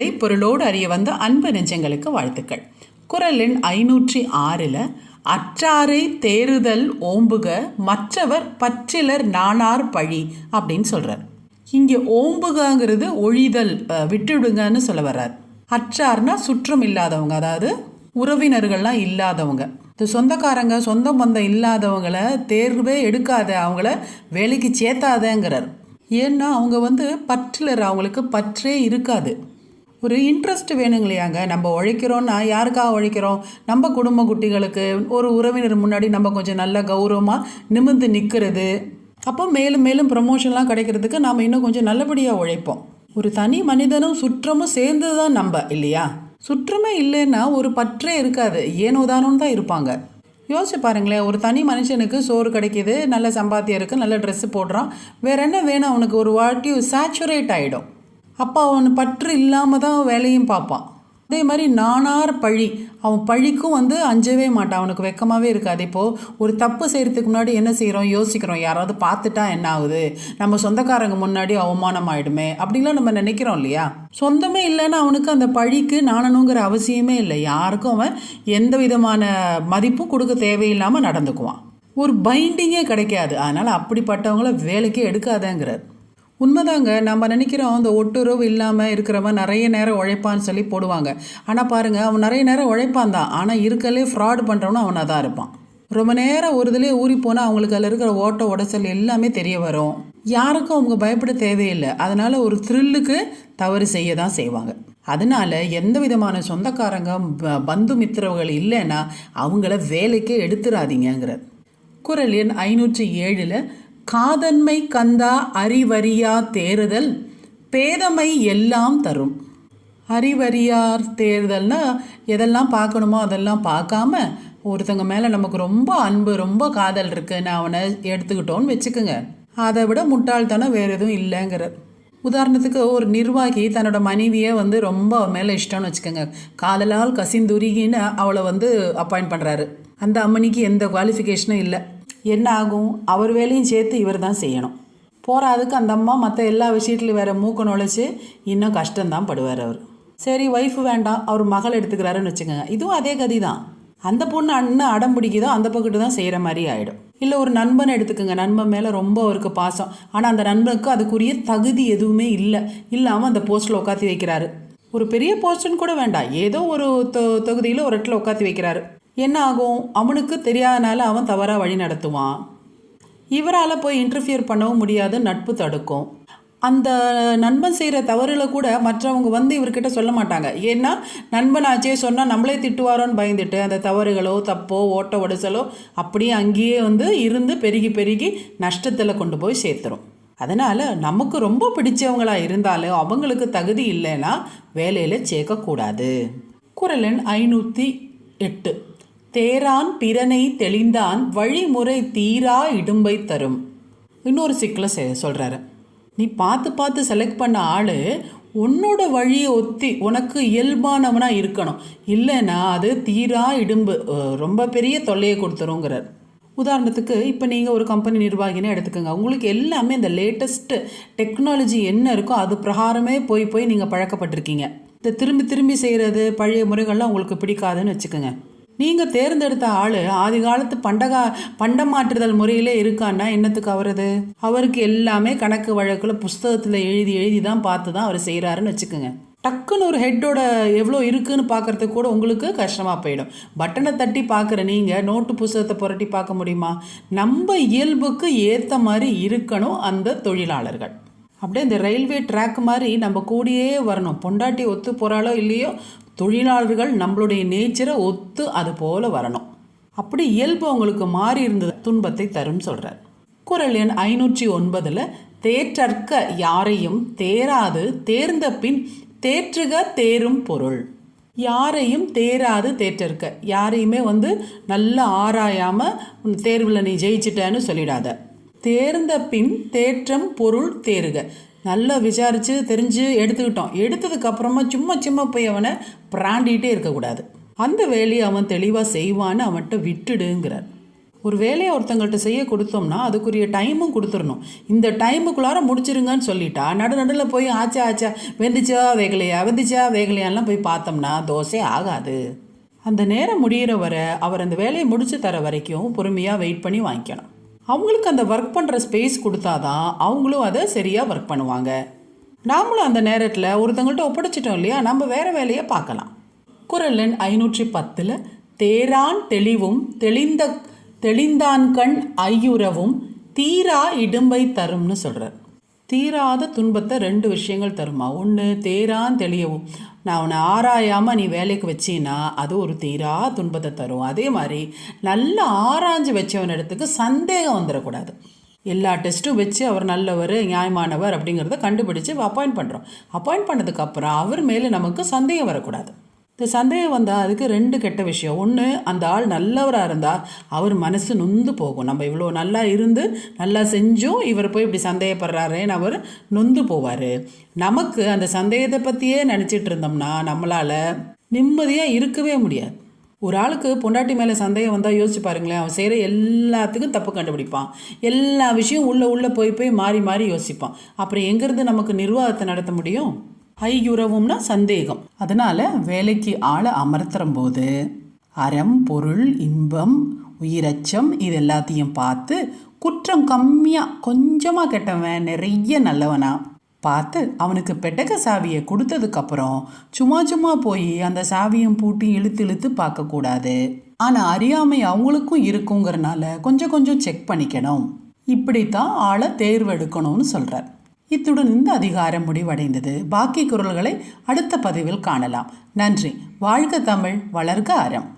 பொருளோடு அறிய வந்த அன்பு நெஞ்சங்களுக்கு வாழ்த்துக்கள். குரல் எண் ஐநூற்றி ஆறில் அற்றாரை தேறுதல் ஓம்புக மற்றவர் பற்றிலர் நானார் பழி அப்படின்னு சொல்கிறார் இங்கே ஓம்புகங்கிறது ஒழிதல் விட்டுடுங்கன்னு சொல்ல வர்றார். அற்றார்னா சுற்றம் இல்லாதவங்க அதாவது உறவினர்கள்லாம் இல்லாதவங்க. இந்த சொந்தக்காரங்க சொந்த பந்தம் இல்லாதவங்கள தேர்வே எடுக்காத அவங்கள வேலைக்கு சேர்த்தாதேங்கிறார். ஏன்னா அவங்க வந்து பற்றிலர் அவங்களுக்கு பற்றே இருக்காது. ஒரு இன்ட்ரெஸ்ட் வேணுங்க இல்லையாங்க நம்ம உழைக்கிறோன்னா யாருக்காக உழைக்கிறோம்? நம்ம குடும்ப குட்டிகளுக்கு ஒரு உறவினர் முன்னாடி நம்ம கொஞ்சம் நல்ல கௌரவமாக நிமிர்ந்து நிற்கிறது அப்போ மேலும் மேலும் ப்ரமோஷன்லாம் கிடைக்கிறதுக்கு நாம் இன்னும் கொஞ்சம் நல்லபடியாக உழைப்போம். ஒரு தனி மனிதனும் சுற்றமும் சேர்ந்து தான் நம்ம இல்லையா? சுற்றமே இல்லைன்னா ஒரு பற்றே இருக்காது. ஏனோ தானோன்னு தான் இருப்பாங்க. யோசிச்சு பாருங்களேன் ஒரு தனி மனுஷனுக்கு சோறு கிடைக்கிது நல்ல சம்பாத்தியம் இருக்குது நல்ல ட்ரெஸ்ஸு போடுறான். வேற என்ன வேணும் அவனுக்கு? ஒரு வாட்டி சேச்சுரேட் ஆகிடும் அப்போ அவன் பற்று இல்லாமல் தான் வேலையும் பார்ப்பான். அதே மாதிரி நானார் பழி. அவன் பழிக்கும் வந்து அஞ்சவே மாட்டான். அவனுக்கு வெக்கமாகவே இருக்காது. இப்போது ஒரு தப்பு செய்கிறதுக்கு முன்னாடி என்ன செய்கிறோம் யோசிக்கிறோம். யாராவது பார்த்துட்டா என்ன ஆகுது? நம்ம சொந்தக்காரங்க முன்னாடி அவமானம் ஆயிடுமே அப்படின்லாம் நம்ம நினைக்கிறோம் இல்லையா? சொந்தமே இல்லைன்னா அவனுக்கு அந்த பழிக்கு நாணனுங்கிற அவசியமே இல்லை. யாருக்கும் அவன் எந்த விதமான மதிப்பும் கொடுக்க தேவையில்லாமல் நடந்துக்குவான். ஒரு பைண்டிங்கே கிடைக்காது. அதனால் அப்படிப்பட்டவங்கள வேலைக்கே எடுக்காதேங்கிறார். உண்மைதாங்க. நம்ம நினைக்கிறோம் அந்த ஒட்டுறவு இல்லாமல் இருக்கிறவன் நிறைய நேரம் உழைப்பான்னு சொல்லி போடுவாங்க. ஆனால் பாருங்கள் அவன் நிறைய நேரம் உழைப்பான் தான். ஆனால் இருக்கலே ஃப்ராட் பண்ணுறவனும் அவனாக தான் இருப்பான். ரொம்ப நேரம் ஒரு இதுலேயே ஊறி போனால் அவங்களுக்கு அதில் இருக்கிற ஓட்ட உடச்சல் எல்லாமே தெரிய வரும். யாருக்கும் அவங்க பயப்பட தேவையில்லை. அதனால் ஒரு த்ரில்லுக்கு தவறு செய்ய தான் செய்வாங்க. அதனால எந்த விதமான சொந்தக்காரங்க ப- பந்து மித்திரவுகள் இல்லைன்னா அவங்கள வேலைக்கே எடுத்துடாதீங்கிறது குரல் எண் ஐநூற்றி ஏழில் காதன்மை கந்தா அறிவறியா தேறுதல் பேதமை எல்லாம் தரும். அறிவறியார் தேர்தல்னா எதெல்லாம் பார்க்கணுமோ அதெல்லாம் பார்க்காம ஒருத்தங்க மேலே நமக்கு ரொம்ப அன்பு ரொம்ப காதல் இருக்குன்னு அவனை எடுத்துக்கிட்டோன்னு வச்சுக்கோங்க. அதை விட முட்டாள்தனம் வேறு எதுவும் இல்லைங்கிறார். உதாரணத்துக்கு ஒரு நிர்வாகி தன்னோட மனைவியை வந்து ரொம்ப அவ மேலே இஷ்டம்னு வச்சுக்கோங்க. காதலால் கசிந்துருகின்னு அவளை வந்து அப்பாயிண்ட் பண்ணுறாரு அந்த அம்மனிக்கு எந்த குவாலிஃபிகேஷனும் இல்லை. என்ன ஆகும் அவர் வேலையும் சேர்த்து இவர் தான் செய்யணும். போறாதுக்கு அந்த அம்மா மற்ற எல்லா விஷயத்துலையும் வேறு மூக்க நுழைச்சி இன்னும் கஷ்டம்தான் படுவார் அவர். சரி ஒய்ஃப் வேண்டாம். அவர் மகள் எடுத்துக்கிறாருன்னு வச்சுக்கோங்க. இதுவும் அதே கதி தான் அந்த பொண்ணு அண்ணன் அடம் பிடிக்குதோ அந்த பக்கத்து தான் செய்கிற மாதிரி ஆகிடும் இல்லை ஒரு நண்பனை எடுத்துக்கோங்க. நண்பன் மேலே ரொம்ப அவருக்கு பாசம். ஆனால் அந்த நண்பனுக்கு அதுக்குரிய தகுதி எதுவுமே இல்லை. இல்லாமல் அந்த போஸ்ட்டில் உட்காத்தி வைக்கிறாரு. ஒரு பெரிய போஸ்ட்டுன்னு கூட வேண்டாம். ஏதோ ஒரு தொ தொகுதியில் ஒரு இடத்துல உட்காத்தி வைக்கிறாரு. என்ன ஆகும் அவனுக்கு தெரியாதனால அவன் தவறாக வழி நடத்துவான். இவரால் போய் இன்டர்ஃபியர் பண்ணவும் முடியாது நட்பு தடுக்கும். அந்த நண்பன் செய்கிற தவறுகளை கூட மற்றவங்க வந்து இவர்கிட்ட சொல்ல மாட்டாங்க. ஏன்னா நண்பனாச்சே சொன்னால் நம்மளே திட்டுவாரோன்னு பயந்துட்டு அந்த தவறுகளோ தப்போ ஓட்ட உடைசலோ அப்படியே அங்கேயே வந்து இருந்து பெருகி பெருகி நஷ்டத்தில் கொண்டு போய் சேர்த்துரும். அதனால் நமக்கு ரொம்ப பிடிச்சவங்களாக இருந்தாலும் அவங்களுக்கு தகுதி இல்லைன்னா வேலையில் சேர்க்கக்கூடாது. குரலன் எண் ஐநூற்றி எட்டு. தேரான் பிறனை தெளிந்தான் வழிமுறை தீரா இடும்பை தரும். இன்னொரு சிக்கலை செ சொல்கிறாரு நீ பார்த்து பார்த்து செலக்ட் பண்ண ஆள் உன்னோட வழியை ஒத்தி உனக்கு இயல்பானவனாக இருக்கணும். இல்லைன்னா அது தீரா இடும்பு ரொம்ப பெரிய தொல்லையை கொடுத்துருங்கிறார். உதாரணத்துக்கு இப்போ நீங்கள் ஒரு கம்பெனி நிர்வாகினே எடுத்துக்கோங்க. உங்களுக்கு எல்லாமே இந்த லேட்டஸ்ட்டு டெக்னாலஜி என்ன இருக்கோ அது பிரகாரமே போய் போய் நீங்கள் பழக்கப்பட்டிருக்கீங்க. இந்த திரும்பி திரும்பி செய்கிறது பழைய முறைகள்லாம் உங்களுக்கு பிடிக்காதுன்னு வச்சுக்கோங்க. நீங்கள் தேர்ந்தெடுத்த ஆள் ஆதி காலத்து பண்டகா பண்டமாற்றுதல் முறையிலே இருக்கான்னா என்னத்துக்கு அவரது? அவருக்கு எல்லாமே கணக்கு வழக்கில் புஸ்தகத்தில் எழுதி எழுதி தான் பார்த்து தான் அவர் செய்கிறாருன்னு வச்சுக்கோங்க. டக்குன்னு ஒரு ஹெட்டோட எவ்வளோ இருக்குன்னு பார்க்கறதுக்கு கூட உங்களுக்கு கஷ்டமாக போயிடும். பட்டனை தட்டி பார்க்குற நீங்கள் நோட்டு புஸ்தகத்தை புரட்டி பார்க்க முடியுமா? நம்ம இயல்புக்கு ஏற்ற மாதிரி இருக்கணும் அந்த தொழிலாளர்கள். அப்படியே இந்த ரயில்வே ட்ராக் மாதிரி நம்ம கூடயே வரணும். பொண்டாட்டி ஒத்து போகிறாளோ இல்லையோ தொழிலாளர்கள் நம்மளுடைய நேச்சரை ஒத்து அது போல வரணும். அப்படி இயல்பு அவங்களுக்கு மாறி இருந்தது துன்பத்தை தரும் சொல்கிறார் குரல் எண் ஐநூற்றி ஒன்பதில் தேற்றற்க யாரையும் தேராது தேர்ந்த பின் தேற்றுக தேரும் பொருள். யாரையும் தேராது தேற்றற்க. யாரையுமே வந்து நல்லா ஆராயாமல் தேர்வில் நீ ஜெயிச்சிட்டேன்னு சொல்லிடாத. தேர்ந்த பின் தேற்றம் பொருள் தேறுக. நல்லா விசாரித்து தெரிஞ்சு எடுத்துக்கிட்டோம். எடுத்ததுக்கப்புறமா சும்மா சும்மா போய் அவனை பிராண்டிகிட்டே இருக்கக்கூடாது. அந்த வேலையை அவன் தெளிவாக செய்வான்னு அவன்கிட்ட விட்டுடுங்கிறார். ஒரு வேலையை ஒருத்தங்கள்ட்ட செய்ய கொடுத்தோம்னா அதுக்குரிய டைமும் கொடுத்துடணும். இந்த டைமுக்குள்ளார முடிச்சிருங்கன்னு சொல்லிட்டா நடு நடுவில் போய் ஆச்சா ஆச்சா வெந்துச்சா வேகலையா வெந்துச்சா வேகலையான்லாம் போய் பார்த்தோம்னா தோசை ஆகாது. அந்த நேரம் முடியிற வரை அவர் அந்த வேலையை முடிச்சு தர வரைக்கும் பொறுமையாக வெயிட் பண்ணி வாங்கிக்கணும். அவங்களுக்கு அந்த ஒர்க் பண்ணுற ஸ்பேஸ் கொடுத்தாதான் அவங்களும் அதை சரியாக ஒர்க் பண்ணுவாங்க. நாமளும் அந்த நேரத்தில் ஒருத்தங்கள்ட்ட ஒப்படைச்சிட்டோம் இல்லையா? நம்ம வேற வேலையை பார்க்கலாம். குரல் எண் ஐநூற்றி பத்தில் தேரான் தெளிவும் தெளிந்த தெளிந்தான் கண் ஐயுறவும் தீரா இடும்பை தரும்னு சொல்கிறார் தீராத துன்பத்தை ரெண்டு விஷயங்கள் தருமா? ஒன்று தேரான் தெளியவும். நான் உன்னை ஆராயாமல் நீ வேலைக்கு வச்சின்னா அது ஒரு தீரா துன்பத்தை தரும். அதே மாதிரி நல்லா ஆராய்ஞ்சு வச்சவன் இடத்துக்கு சந்தேகம் வந்துடக்கூடாது. எல்லா டெஸ்ட்டும் வச்சு அவர் நல்லவர் நியாயமானவர் அப்படிங்கிறத கண்டுபிடிச்சு அப்பாயிண்ட் பண்ணுறோம் அப்பாயிண்ட் பண்ணதுக்கப்புறம் அவர் மேலே நமக்கு சந்தேகம் வரக்கூடாது. இந்த சந்தேகம் வந்தால் அதுக்கு ரெண்டு கெட்ட விஷயம். ஒன்று அந்த ஆள் நல்லவராக இருந்தால் அவர் மனசு நொந்து போகும். நம்ம இவ்வளோ நல்லா இருந்து நல்லா செஞ்சும் இவர் போய் இப்படி சந்தேகப்படுறாரேன்னு அவர் நொந்து போவார். நமக்கு அந்த சந்தேகத்தை பற்றியே நினச்சிட்டு இருந்தோம்னா நம்மளால் நிம்மதியாக இருக்கவே முடியாது. ஒரு ஆளுக்கு பொண்டாட்டி மேலே சந்தேகம் வந்தால் யோசிச்சு பாருங்களேன் அவன் செய்கிற எல்லாத்துக்கும் தப்பு கண்டுபிடிப்பான். எல்லா விஷயம் உள்ளே உள்ளே போய் போய் மாறி மாறி யோசிப்பான். அப்புறம் எங்கேருந்து நமக்கு நிர்வாகத்தை நடத்த முடியும்? ஐயுறவும்னா சந்தேகம். அதனால வேலைக்கு ஆளை அமர்த்துற போது அறம் பொருள் இன்பம் உயிரச்சம் இது எல்லாத்தையும் பார்த்து குற்றம் கம்மியாக கொஞ்சமாக கெட்டவன் நிறைய நல்லவனா பார்த்து அவனுக்கு பெட்டக சாவியை கொடுத்ததுக்கப்புறம் சும்மா சும்மா போய் அந்த சாவியும் பூட்டி இழுத்து இழுத்து பார்க்கக்கூடாது ஆனால் அறியாமை அவங்களுக்கும் இருக்குங்கிறனால கொஞ்சம் கொஞ்சம் செக் பண்ணிக்கணும். இப்படித்தான் ஆளை தேர்வெடுக்கணும்னு சொல்கிறார் இத்துடன் இந்த அதிகாரம் முடிவடைந்தது. பாக்கி குரல்களை அடுத்த பதிவில் காணலாம். நன்றி. வாழ்க தமிழ். வளர்க அறம்.